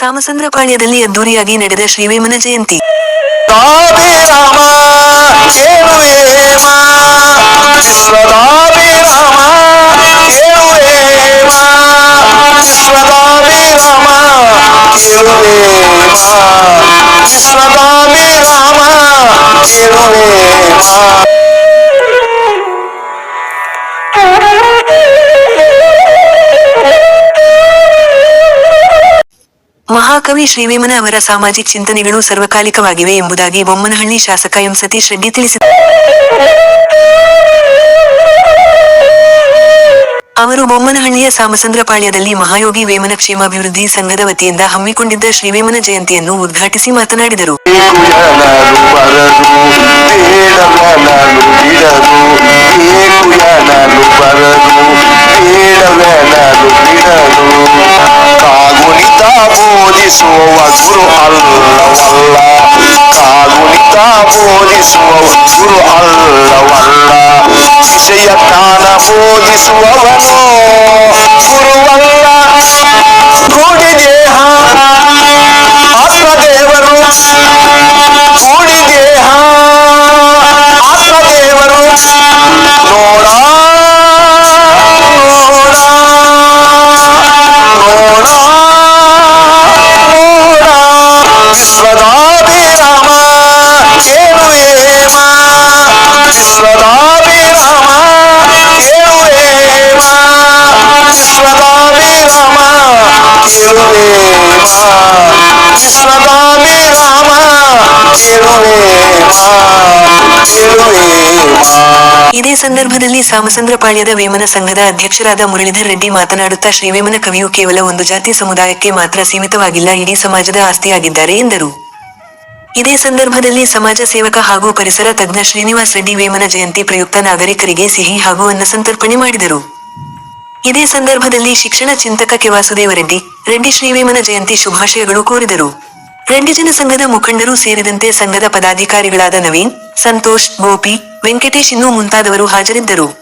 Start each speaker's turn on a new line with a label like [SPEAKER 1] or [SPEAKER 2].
[SPEAKER 1] ಸಾಮಸಂದ್ರಪಾಳ್ಯದಲ್ಲಿ ಅದ್ದೂರಿಯಾಗಿ ನಡೆದ ಶ್ರೀವೇಮನ ಜಯಂತಿ.
[SPEAKER 2] ರಾಮ
[SPEAKER 1] ಮಹಾಕವಿ ಶ್ರೀವೇಮನ ಅವರ ಸಾಮಾಜಿಕ ಚಿಂತನೆಗಳು ಸರ್ವಕಾಲಿಕವಾಗಿವೆ ಎಂಬುದಾಗಿ ಬೊಮ್ಮನಹಳ್ಳಿ ಶಾಸಕ ಎಂ ಸತೀಶ್ ರೆಡ್ಡಿ ತಿಳಿಸಿದರು ಅವರು ಬೊಮ್ಮನಹಳ್ಳಿಯ ಸಾಮಸಂದ್ರಪಾಳ್ಯದಲ್ಲಿ ಮಹಾಯೋಗಿ ವೇಮನ ಕ್ಷೇಮಾಭಿವೃದ್ಧಿ ಸಂಘದ ವತಿಯಿಂದ ಹಮ್ಮಿಕೊಂಡಿದ್ದ ಶ್ರೀವೇಮನ ಜಯಂತಿಯನ್ನು ಉದ್ಘಾಟಿಸಿ ಮಾತನಾಡಿದರು.
[SPEAKER 2] jisumo wazuru alawala kalunita mo jisumo wazuru alawala kise yakana mo jisumo wano ಕೇಳುವೇಮ
[SPEAKER 1] ಇದೇ ಸಂದರ್ಭದಲ್ಲಿ ಸಾಮಸಂದ್ರಪಾಳ್ಯದ ವೇಮನ ಸಂಘದ ಅಧ್ಯಕ್ಷರಾದ ಮುರಳೀಧರ್ ರೆಡ್ಡಿ ಮಾತನಾಡುತ್ತಾ ಶ್ರೀವೇಮನ ಕವಿಯು ಕೇವಲ ಒಂದು ಜಾತಿ ಸಮುದಾಯಕ್ಕೆ ಮಾತ್ರ ಸೀಮಿತವಾಗಿಲ್ಲ, ಇಡೀ ಸಮಾಜದ ಆಸ್ತಿಯಾಗಿದ್ದಾರೆ ಎಂದರು. ಇದೇ ಸಂದರ್ಭದಲ್ಲಿ ಸಮಾಜ ಸೇವಕ ಹಾಗೂ ಪರಿಸರ ತಜ್ಞ ಶ್ರೀನಿವಾಸ್ ರೆಡ್ಡಿ ವೇಮನ ಜಯಂತಿ ಪ್ರಯುಕ್ತ ನಾಗರಿಕರಿಗೆ ಸಿಹಿ ಹಾಗೂ ಅನ್ನ ಸಂತರ್ಪಣೆ ಮಾಡಿದರು. ಇದೇ ಸಂದರ್ಭದಲ್ಲಿ ಶಿಕ್ಷಣ ಚಿಂತಕ ಕೆ ವಾಸುದೇವ ರೆಡ್ಡಿ ಶ್ರೀವೇಮನ ಜಯಂತಿ ಶುಭಾಶಯಗಳು ಕೋರಿದರು. ರೆಡ್ಡಿ ಜನ ಸಂಘದ ಮುಖಂಡರು ಸೇರಿದಂತೆ ಸಂಘದ ಪದಾಧಿಕಾರಿಗಳಾದ ನವೀನ್, ಸಂತೋಷ್, ಗೋಪಿ, ವೆಂಕಟೇಶ್ ಇನ್ನೂ ಮುಂತಾದವರು ಹಾಜರಿದ್ದರು.